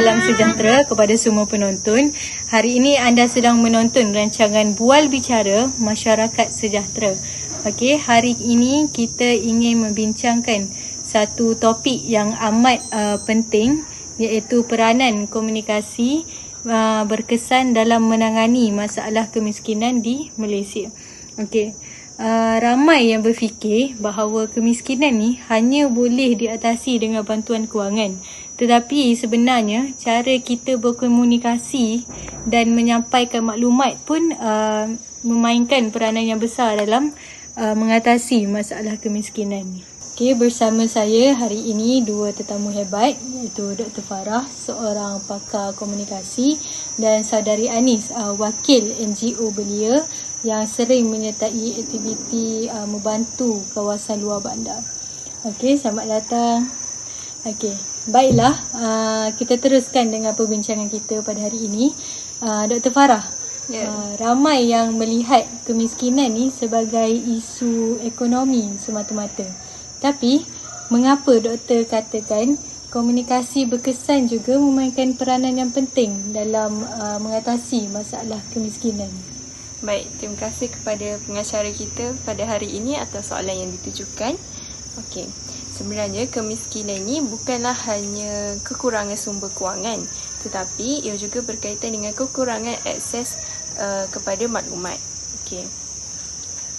salam sejahtera kepada semua penonton. Hari ini anda sedang menonton rancangan Bual Bicara Masyarakat Sejahtera. Okey, hari ini kita ingin membincangkan satu topik yang amat uh, penting iaitu peranan komunikasi uh, berkesan dalam menangani masalah kemiskinan di Malaysia. Okey. Uh, ramai yang berfikir bahawa kemiskinan ni hanya boleh diatasi dengan bantuan kewangan. Tetapi sebenarnya cara kita berkomunikasi dan menyampaikan maklumat pun uh, memainkan peranan yang besar dalam uh, mengatasi masalah kemiskinan ni. Okay, bersama saya hari ini dua tetamu hebat iaitu Dr. Farah, seorang pakar komunikasi dan saudari Anis, uh, wakil NGO belia yang sering menyertai aktiviti uh, membantu kawasan luar bandar. Okey, selamat datang. Okey, baiklah uh, kita teruskan dengan perbincangan kita pada hari ini. Uh, Dr. Farah, yeah. uh, ramai yang melihat kemiskinan ni sebagai isu ekonomi semata-mata. Tapi, mengapa doktor katakan komunikasi berkesan juga memainkan peranan yang penting dalam uh, mengatasi masalah kemiskinan? Baik, terima kasih kepada pengacara kita pada hari ini atas soalan yang ditujukan. Okey. Sebenarnya kemiskinan ini bukanlah hanya kekurangan sumber kewangan tetapi ia juga berkaitan dengan kekurangan akses uh, kepada maklumat. Okey.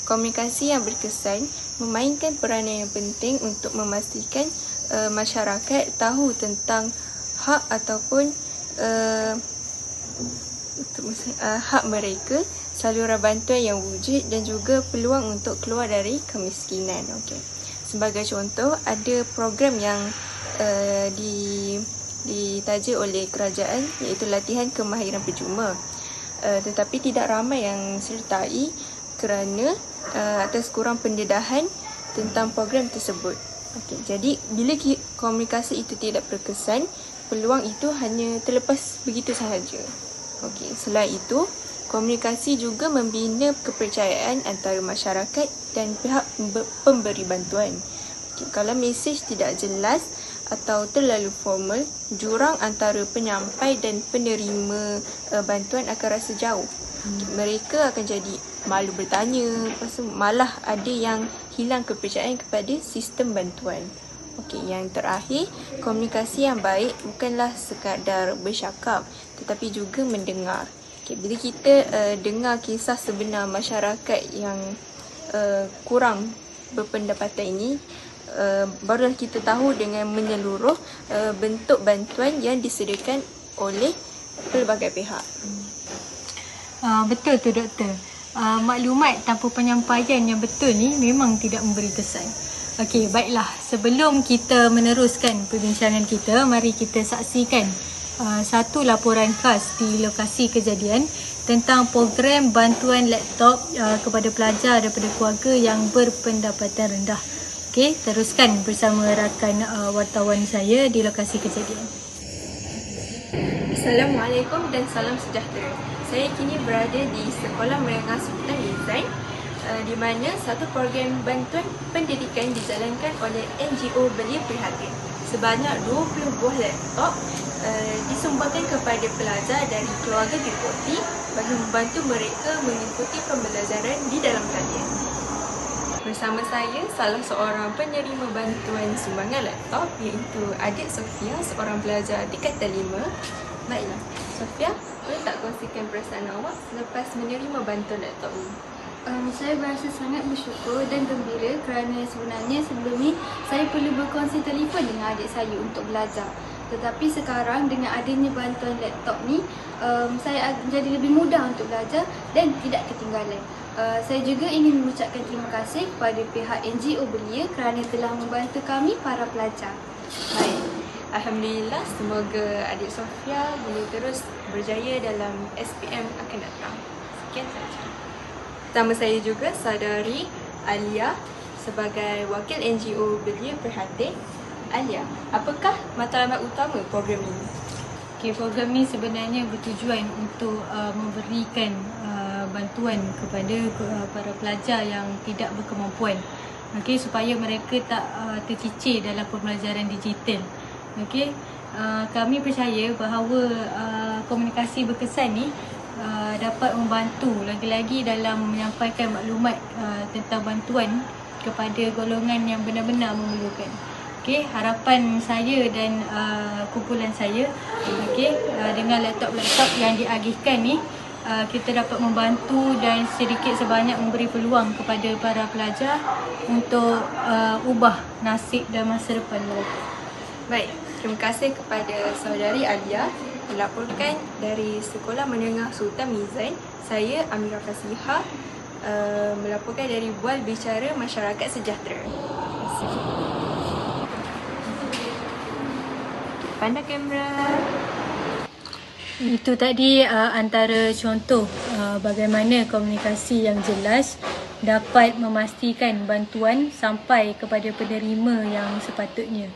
Komunikasi yang berkesan memainkan peranan yang penting untuk memastikan uh, masyarakat tahu tentang hak ataupun uh, hak mereka, saluran bantuan yang wujud dan juga peluang untuk keluar dari kemiskinan. Okay. Sebagai contoh, ada program yang uh, di ditaja oleh kerajaan iaitu latihan kemahiran percuma. Uh, tetapi tidak ramai yang sertai kerana uh, atas kurang pendedahan tentang program tersebut. Okay, jadi bila komunikasi itu tidak berkesan, peluang itu hanya terlepas begitu sahaja. Okay, selain itu, komunikasi juga membina kepercayaan antara masyarakat dan pihak pemberi bantuan. Kalau mesej tidak jelas atau terlalu formal, jurang antara penyampai dan penerima uh, bantuan akan rasa jauh mereka akan jadi malu bertanya pasal malah ada yang hilang kepercayaan kepada sistem bantuan Okey, yang terakhir, komunikasi yang baik bukanlah sekadar bercakap tetapi juga mendengar. Okey, bila kita uh, dengar kisah sebenar masyarakat yang uh, kurang berpendapatan ini, uh, barulah kita tahu dengan menyeluruh uh, bentuk bantuan yang disediakan oleh pelbagai pihak. Uh, betul tu doktor. Uh, maklumat tanpa penyampaian yang betul ni memang tidak memberi kesan. Okey, baiklah. Sebelum kita meneruskan perbincangan kita, mari kita saksikan uh, satu laporan khas di lokasi kejadian tentang program bantuan laptop uh, kepada pelajar daripada keluarga yang berpendapatan rendah. Okey, teruskan bersama rakan uh, wartawan saya di lokasi kejadian. Assalamualaikum dan salam sejahtera. Saya kini berada di Sekolah Menengah Sultan Design di mana satu program bantuan pendidikan dijalankan oleh NGO Belia Prihatin. Sebanyak 20 buah laptop uh, disumbangkan kepada pelajar dari keluarga Dipoti bagi membantu mereka mengikuti pembelajaran di dalam talian. Bersama saya, salah seorang penerima bantuan sumbangan laptop iaitu adik Sofia, seorang pelajar tingkatan 5. Baiklah, Sofia, boleh tak kongsikan perasaan awak selepas menerima bantuan laptop ini? Um, saya berasa sangat bersyukur dan gembira kerana sebenarnya sebelum ni saya perlu berkongsi telefon dengan adik saya untuk belajar. Tetapi sekarang dengan adanya bantuan laptop ni, um, saya menjadi lebih mudah untuk belajar dan tidak ketinggalan. Uh, saya juga ingin mengucapkan terima kasih kepada pihak NGO Belia kerana telah membantu kami para pelajar. Baik. Alhamdulillah, semoga adik Sofia boleh terus berjaya dalam SPM akan datang. Sekian saja. Pertama saya juga saudari Alia sebagai wakil NGO Belia Perhati. Alia, apakah matlamat utama program ini? Okay, program ini sebenarnya bertujuan untuk uh, memberikan bantuan kepada uh, para pelajar yang tidak berkemampuan okey supaya mereka tak uh, tercicir dalam pembelajaran digital okey uh, kami percaya bahawa uh, komunikasi berkesan ni uh, dapat membantu lagi-lagi dalam menyampaikan maklumat uh, tentang bantuan kepada golongan yang benar-benar memerlukan. Okey, harapan saya dan uh, kumpulan saya okey uh, dengan laptop-laptop yang diagihkan ni uh, kita dapat membantu dan sedikit sebanyak memberi peluang kepada para pelajar untuk uh, ubah nasib dan masa depan mereka. Baik, terima kasih kepada saudari Alia melaporkan dari Sekolah Menengah Sultan Mizan. Saya Amira Fasiha uh, melaporkan dari Bual Bicara Masyarakat Sejahtera. Pandang kamera. Itu tadi uh, antara contoh uh, bagaimana komunikasi yang jelas dapat memastikan bantuan sampai kepada penerima yang sepatutnya.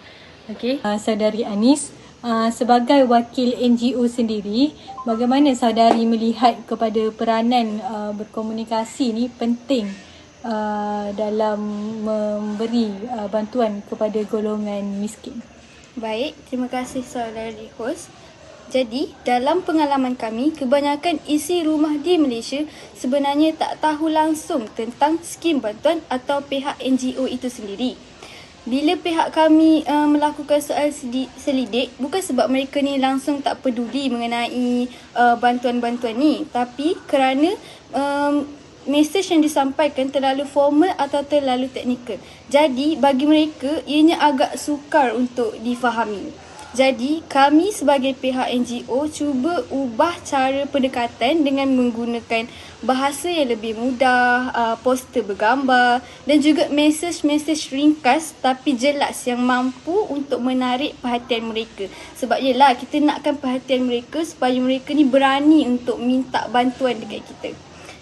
Okey, uh, saudari Anis, uh, sebagai wakil NGO sendiri, bagaimana saudari melihat kepada peranan uh, berkomunikasi ni penting uh, dalam memberi uh, bantuan kepada golongan miskin? Baik, terima kasih saudari host. Jadi, dalam pengalaman kami, kebanyakan isi rumah di Malaysia sebenarnya tak tahu langsung tentang skim bantuan atau pihak NGO itu sendiri. Bila pihak kami uh, melakukan soal selidik, bukan sebab mereka ni langsung tak peduli mengenai uh, bantuan-bantuan ni, tapi kerana um, mesej yang disampaikan terlalu formal atau terlalu teknikal. Jadi bagi mereka ianya agak sukar untuk difahami. Jadi kami sebagai pihak NGO cuba ubah cara pendekatan dengan menggunakan bahasa yang lebih mudah, uh, poster bergambar dan juga mesej-mesej ringkas tapi jelas yang mampu untuk menarik perhatian mereka. Sebab yelah kita nakkan perhatian mereka supaya mereka ni berani untuk minta bantuan dekat kita.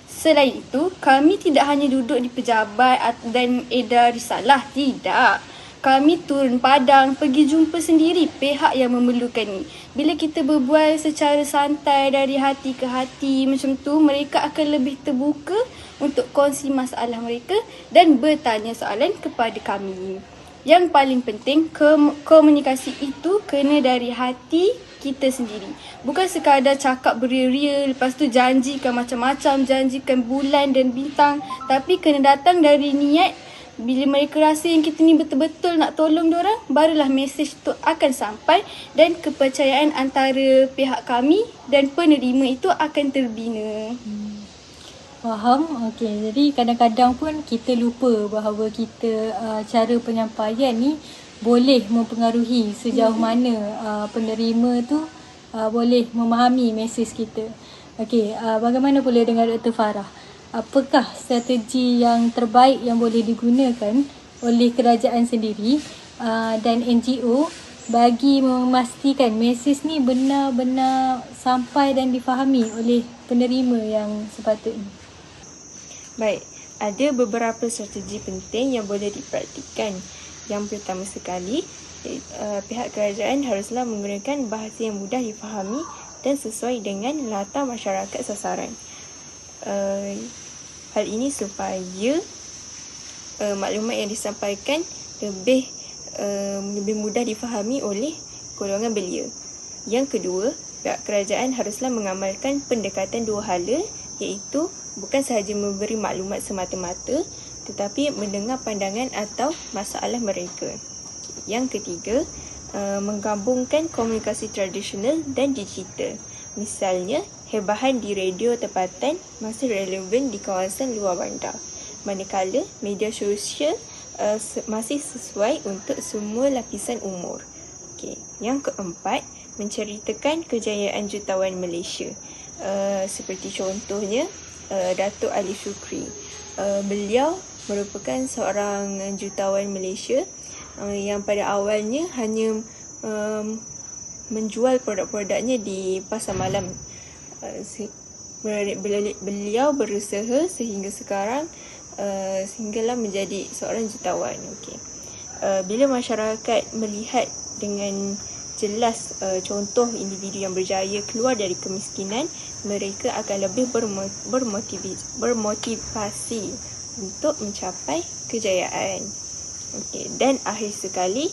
Selain itu, kami tidak hanya duduk di pejabat dan edar risalah. Tidak. Kami turun padang, pergi jumpa sendiri pihak yang memerlukan ni. Bila kita berbual secara santai dari hati ke hati macam tu, mereka akan lebih terbuka untuk kongsi masalah mereka dan bertanya soalan kepada kami. Yang paling penting, komunikasi itu kena dari hati kita sendiri. Bukan sekadar cakap beria-ria, lepas tu janjikan macam-macam, janjikan bulan dan bintang. Tapi kena datang dari niat bila mereka rasa yang kita ni betul-betul nak tolong orang, barulah mesej tu akan sampai dan kepercayaan antara pihak kami dan penerima itu akan terbina. Hmm. Faham? Okey. Jadi kadang-kadang pun kita lupa bahawa kita uh, cara penyampaian ni boleh mempengaruhi sejauh hmm. mana uh, penerima tu uh, boleh memahami mesej kita. Okey, uh, bagaimana pula dengan Dr. Farah? Apakah strategi yang terbaik yang boleh digunakan oleh kerajaan sendiri uh, dan NGO bagi memastikan mesej ni benar-benar sampai dan difahami oleh penerima yang sepatutnya? Baik, ada beberapa strategi penting yang boleh dipraktikkan. Yang pertama sekali, uh, pihak kerajaan haruslah menggunakan bahasa yang mudah difahami dan sesuai dengan latar masyarakat sasaran. Uh, hal ini supaya uh, maklumat yang disampaikan lebih uh, lebih mudah difahami oleh golongan belia. Yang kedua, pihak kerajaan haruslah mengamalkan pendekatan dua hala iaitu bukan sahaja memberi maklumat semata-mata tetapi mendengar pandangan atau masalah mereka. Yang ketiga, uh, menggabungkan komunikasi tradisional dan digital. Misalnya, hebahan di radio tempatan masih relevan di kawasan luar bandar. Manakala, media sosial uh, masih sesuai untuk semua lapisan umur. Okay. Yang keempat, menceritakan kejayaan jutawan Malaysia. Uh, seperti contohnya, uh, Datuk Ali Shukri. Uh, beliau merupakan seorang jutawan Malaysia uh, yang pada awalnya hanya um, menjual produk-produknya di pasar malam. Uh, beliau berusaha sehingga sekarang uh, sehinggalah menjadi seorang jutawan. Okay. Uh, bila masyarakat melihat dengan jelas uh, contoh individu yang berjaya keluar dari kemiskinan, mereka akan lebih bermotivasi untuk mencapai kejayaan. Okay. Dan akhir sekali,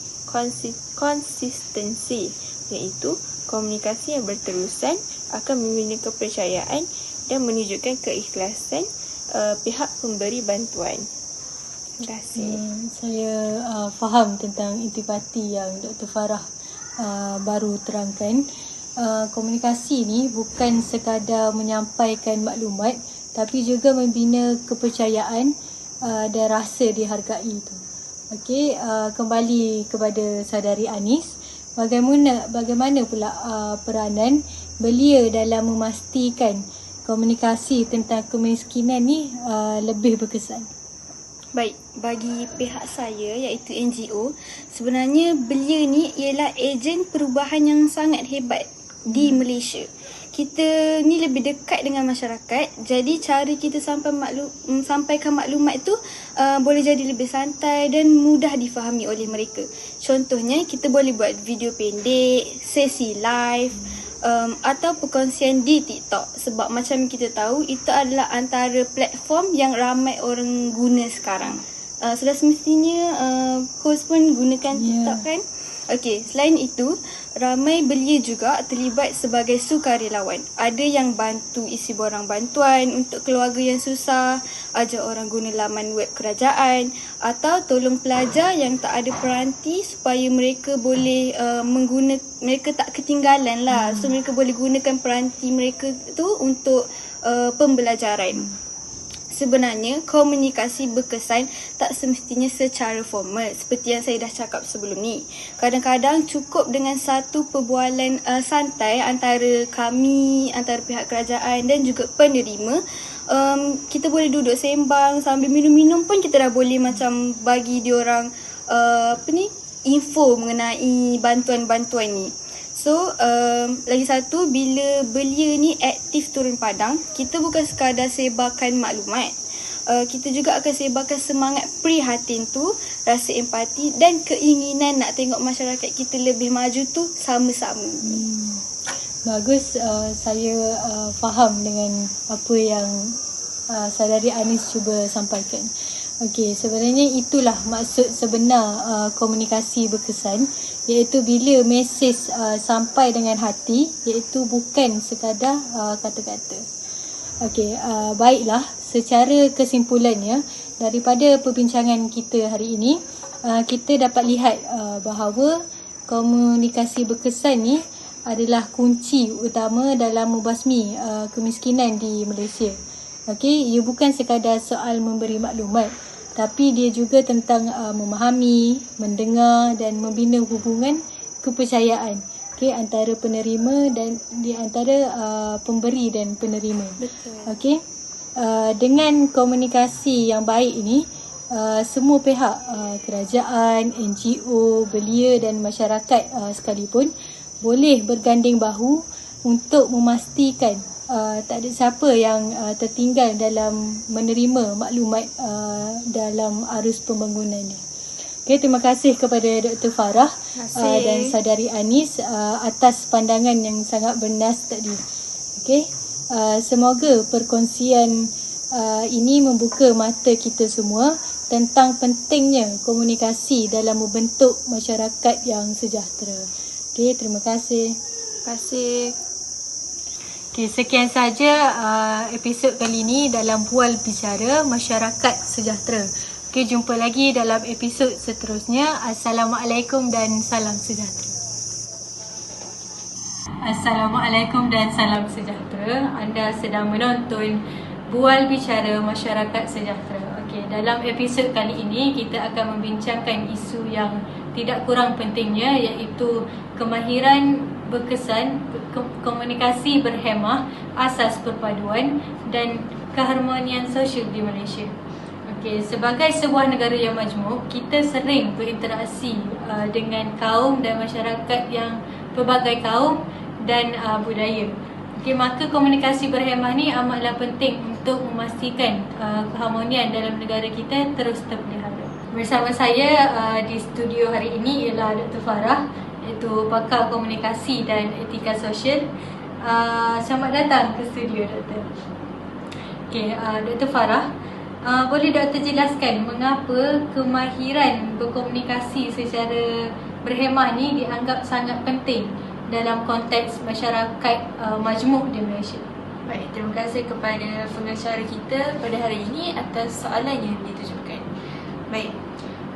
konsistensi iaitu komunikasi yang berterusan akan membina kepercayaan dan menunjukkan keikhlasan uh, pihak pemberi bantuan. Terima kasih. Hmm, saya uh, faham tentang intipati yang Dr. Farah uh, baru terangkan. Uh, komunikasi ni bukan sekadar menyampaikan maklumat tapi juga membina kepercayaan uh, dan rasa dihargai itu. Okey, uh, kembali kepada saudari Anis. Bagaimana bagaimana pula uh, peranan belia dalam memastikan komunikasi tentang kemiskinan ni uh, lebih berkesan? Baik, bagi pihak saya iaitu NGO, sebenarnya belia ni ialah ejen perubahan yang sangat hebat di Malaysia kita ni lebih dekat dengan masyarakat. Jadi cara kita sampai maklum mm, sampaikan maklumat tu uh, boleh jadi lebih santai dan mudah difahami oleh mereka. Contohnya kita boleh buat video pendek sesi live um, atau perkongsian di TikTok. Sebab macam kita tahu itu adalah antara platform yang ramai orang guna sekarang. Uh, sudah semestinya uh, host pun gunakan yeah. TikTok kan Okey, selain itu, ramai belia juga terlibat sebagai sukarelawan. Ada yang bantu isi borang bantuan untuk keluarga yang susah, ajar orang guna laman web kerajaan atau tolong pelajar yang tak ada peranti supaya mereka boleh uh, mengguna mereka tak ketinggalan lah. So mereka boleh gunakan peranti mereka tu untuk uh, pembelajaran sebenarnya komunikasi berkesan tak semestinya secara formal seperti yang saya dah cakap sebelum ni. Kadang-kadang cukup dengan satu perbualan uh, santai antara kami, antara pihak kerajaan dan juga penerima. Um, kita boleh duduk sembang sambil minum-minum pun kita dah boleh macam bagi diorang uh, apa ni info mengenai bantuan-bantuan ni. So, um, lagi satu, bila belia ni aktif turun padang, kita bukan sekadar sebarkan maklumat. Uh, kita juga akan sebarkan semangat prihatin tu, rasa empati dan keinginan nak tengok masyarakat kita lebih maju tu sama-sama. Hmm. Bagus, uh, saya uh, faham dengan apa yang uh, saudari Anis cuba sampaikan. Okey, sebenarnya itulah maksud sebenar uh, komunikasi berkesan iaitu bila mesej uh, sampai dengan hati iaitu bukan sekadar uh, kata-kata. Okey, uh, baiklah secara kesimpulannya daripada perbincangan kita hari ini uh, kita dapat lihat uh, bahawa komunikasi berkesan ni adalah kunci utama dalam membasmi uh, kemiskinan di Malaysia. Okey, ia bukan sekadar soal memberi maklumat tapi dia juga tentang uh, memahami, mendengar dan membina hubungan kepercayaan okey antara penerima dan di antara uh, pemberi dan penerima. Betul. Okey. Uh, dengan komunikasi yang baik ini uh, semua pihak uh, kerajaan, NGO, belia dan masyarakat uh, sekalipun boleh berganding bahu untuk memastikan Uh, tak ada siapa yang uh, tertinggal dalam menerima maklumat uh, dalam arus pembangunan ini. Okay, terima kasih kepada Dr. Farah uh, dan Sadari Anis uh, atas pandangan yang sangat bernas tadi. Okay, uh, semoga perkongsian uh, ini membuka mata kita semua tentang pentingnya komunikasi dalam membentuk masyarakat yang sejahtera. Okay, terima kasih. Terima kasih. Okay, sekian saja uh, episod kali ini dalam Bual Bicara Masyarakat Sejahtera. Okay, jumpa lagi dalam episod seterusnya. Assalamualaikum dan salam sejahtera. Assalamualaikum dan salam sejahtera. Anda sedang menonton Bual Bicara Masyarakat Sejahtera. Okay, dalam episod kali ini kita akan membincangkan isu yang tidak kurang pentingnya iaitu kemahiran berkesan komunikasi berhemah asas perpaduan dan keharmonian sosial di Malaysia. Okey, sebagai sebuah negara yang majmuk, kita sering berinteraksi uh, dengan kaum dan masyarakat yang pelbagai kaum dan uh, budaya. Okey, maka komunikasi berhemah ni amatlah penting untuk memastikan uh, keharmonian dalam negara kita terus terpelihara. Bersama saya uh, di studio hari ini ialah Dr. Farah iaitu pakar komunikasi dan etika sosial. Uh, selamat datang ke studio Doktor. Okay, uh, Dr. Farah, uh, boleh Doktor jelaskan mengapa kemahiran berkomunikasi secara berhemah ni dianggap sangat penting dalam konteks masyarakat uh, majmuk di Malaysia. Baik, terima kasih kepada pengacara kita pada hari ini atas soalan yang ditujukan. Baik,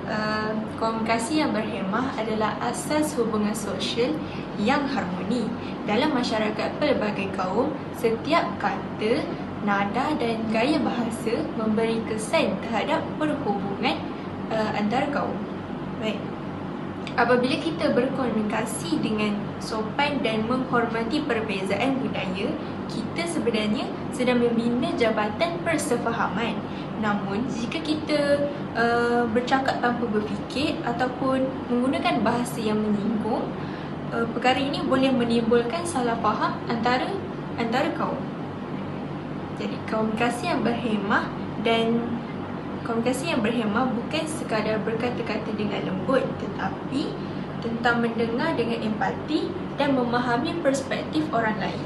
uh, komunikasi yang berhemah adalah asas hubungan sosial yang harmoni. Dalam masyarakat pelbagai kaum, setiap kata, nada dan gaya bahasa memberi kesan terhadap perhubungan uh, antara kaum. Baik. Apabila kita berkomunikasi dengan sopan dan menghormati perbezaan budaya, kita sebenarnya sedang membina jabatan persefahaman. Namun, jika kita uh, bercakap tanpa berfikir ataupun menggunakan bahasa yang menyinggung, uh, perkara ini boleh menimbulkan salah faham antara antara kaum. Jadi, komunikasi yang berhemah dan Komunikasi yang berhemah bukan sekadar berkata-kata dengan lembut tetapi tentang mendengar dengan empati dan memahami perspektif orang lain.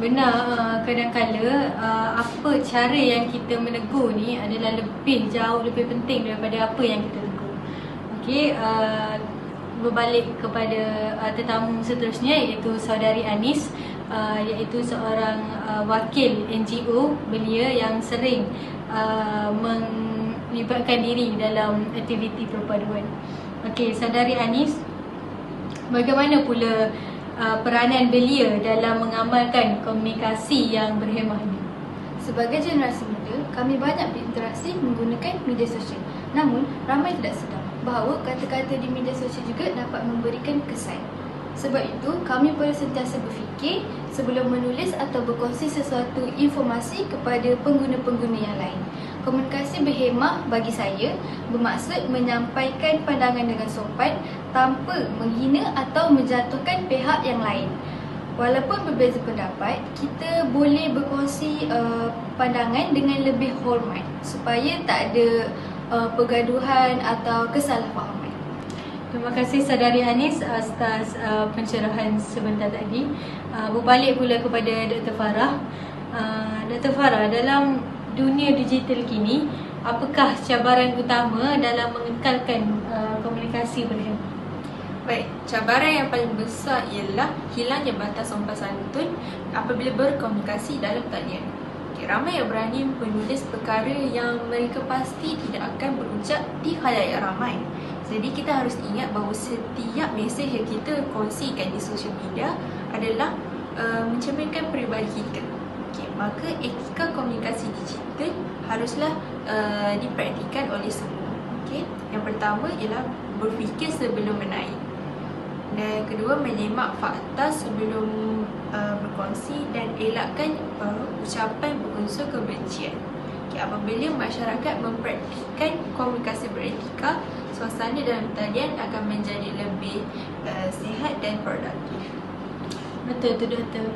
Benar, uh, kadang-kala uh, apa cara yang kita menegur ni adalah lebih jauh lebih penting daripada apa yang kita tegur. Okey, uh, berbalik kepada tetamu seterusnya iaitu saudari Anis iaitu seorang wakil NGO belia yang sering melibatkan diri dalam aktiviti perpaduan. Okey, saudari Anis, bagaimana pula uh, peranan belia dalam mengamalkan komunikasi yang berhemah ini? Sebagai generasi muda, kami banyak berinteraksi menggunakan media sosial. Namun, ramai tidak sedar bahawa kata-kata di media sosial juga dapat memberikan kesan. Sebab itu, kami perlu sentiasa berfikir sebelum menulis atau berkongsi sesuatu informasi kepada pengguna-pengguna yang lain. Komunikasi berhemah bagi saya bermaksud menyampaikan pandangan dengan sopan tanpa menghina atau menjatuhkan pihak yang lain. Walaupun berbeza pendapat, kita boleh berkongsi uh, pandangan dengan lebih hormat supaya tak ada uh, pergaduhan atau kesalahfahaman. Terima kasih Sadari Anis atas uh, pencerahan sebentar tadi. Uh, berbalik pula kepada Dr. Farah. Uh, Dr. Farah, dalam dunia digital kini, apakah cabaran utama dalam mengekalkan uh, komunikasi berhemah? Baik, cabaran yang paling besar ialah hilangnya batas sopan santun apabila berkomunikasi dalam talian. Okay, ramai yang berani menulis perkara yang mereka pasti tidak akan berucap di khalayak ramai. Jadi kita harus ingat bahawa setiap mesej yang kita kongsikan di social media adalah uh, mencerminkan peribadi kita. Maka etika komunikasi digital haruslah uh, dipraktikan oleh semua. Okay. Yang pertama ialah berfikir sebelum menaik. Dan kedua menyemak fakta sebelum uh, berkongsi dan elakkan uh, ucapan berunsur kebencian. Okay, apabila masyarakat mempraktikkan komunikasi beretika, suasana dalam talian akan menjadi lebih uh, sihat dan produktif. Betul tu doktor.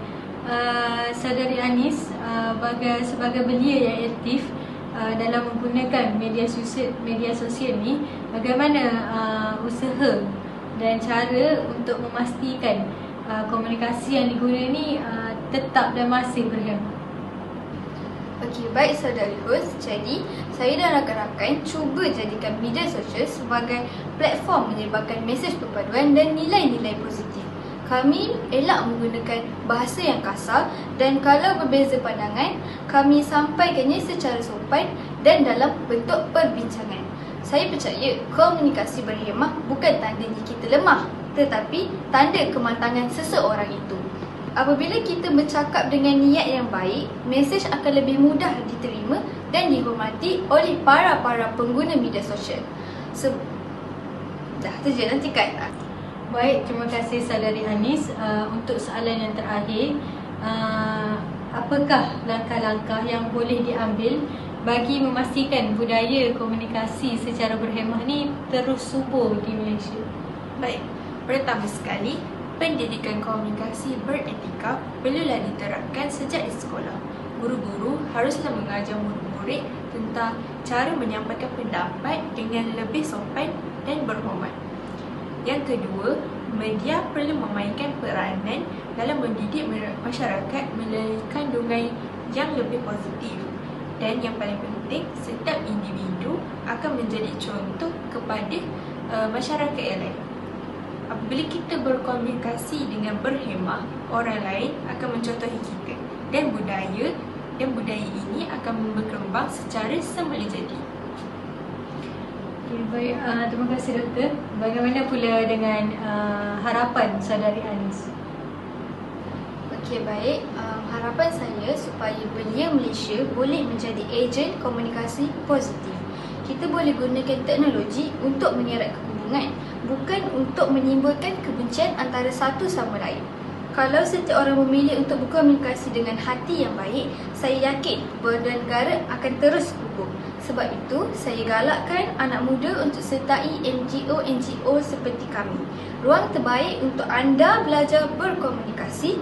Uh, saudari Anis uh, sebagai sebagai belia yang aktif uh, dalam menggunakan media sosial media sosial ni bagaimana uh, usaha dan cara untuk memastikan uh, komunikasi yang digunakan ni uh, tetap dan masih berhemat. Okey, baik saudari host. Jadi, saya dan rakan-rakan cuba jadikan media sosial sebagai platform menyebarkan mesej perpaduan dan nilai-nilai positif. Kami elak menggunakan bahasa yang kasar dan kalau berbeza pandangan, kami sampaikannya secara sopan dan dalam bentuk perbincangan. Saya percaya komunikasi berhemah bukan tanda kita lemah tetapi tanda kematangan seseorang itu. Apabila kita bercakap dengan niat yang baik, mesej akan lebih mudah diterima dan dihormati oleh para-para pengguna media sosial. Se- Dah, je nanti kan. Baik, terima kasih Saudari Anis. Uh, untuk soalan yang terakhir, uh, apakah langkah-langkah yang boleh diambil bagi memastikan budaya komunikasi secara berhemah ni terus subur di Malaysia? Baik, pertama sekali, pendidikan komunikasi beretika perlulah diterapkan sejak di sekolah. Guru-guru haruslah mengajar murid-murid tentang cara menyampaikan pendapat dengan lebih sopan dan berhormat. Yang kedua, media perlu memainkan peranan dalam mendidik masyarakat melalui kandungan yang lebih positif. Dan yang paling penting, setiap individu akan menjadi contoh kepada uh, masyarakat yang lain. apabila kita berkomunikasi dengan berhemah, orang lain akan mencontohi kita dan budaya dan budaya ini akan berkembang secara semula jadi. Okay, baik, uh, terima kasih doktor. Bagaimana pula dengan uh, harapan saudari Anis? Okey baik, um, harapan saya supaya belia Malaysia boleh menjadi ejen komunikasi positif. Kita boleh gunakan teknologi untuk menyerat kehubungan, bukan untuk menimbulkan kebencian antara satu sama lain. Kalau setiap orang memilih untuk berkomunikasi dengan hati yang baik, saya yakin bernegara akan terus kukuh. Sebab itu, saya galakkan anak muda untuk sertai NGO-NGO seperti kami. Ruang terbaik untuk anda belajar berkomunikasi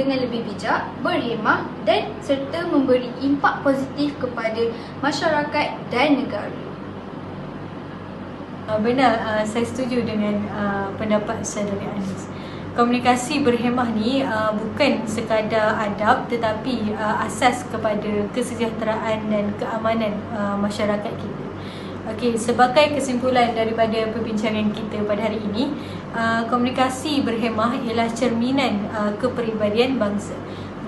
dengan lebih bijak, berhemah dan serta memberi impak positif kepada masyarakat dan negara. Uh, benar, uh, saya setuju dengan uh, pendapat saudari Anis komunikasi berhemah ni uh, bukan sekadar adab tetapi uh, asas kepada kesejahteraan dan keamanan uh, masyarakat kita. Okey, sebagai kesimpulan daripada perbincangan kita pada hari ini, uh, komunikasi berhemah ialah cerminan uh, kepribadian bangsa.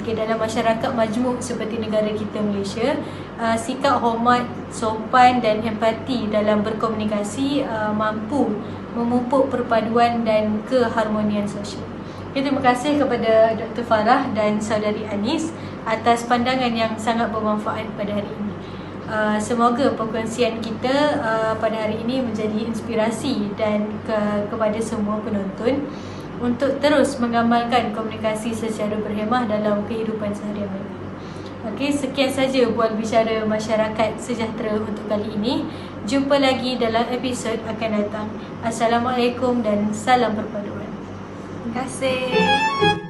Okey, dalam masyarakat majmuk seperti negara kita Malaysia, uh, sikap hormat, sopan dan empati dalam berkomunikasi uh, mampu memupuk perpaduan dan keharmonian sosial. Okay, terima kasih kepada Dr. Farah dan saudari Anis atas pandangan yang sangat bermanfaat pada hari ini. Uh, semoga perkongsian kita uh, pada hari ini menjadi inspirasi dan ke, kepada semua penonton untuk terus mengamalkan komunikasi secara berhemah dalam kehidupan seharian mereka. Okey, sekian saja bual bicara masyarakat sejahtera untuk kali ini. Jumpa lagi dalam episod akan datang. Assalamualaikum dan salam perpaduan. Terima kasih.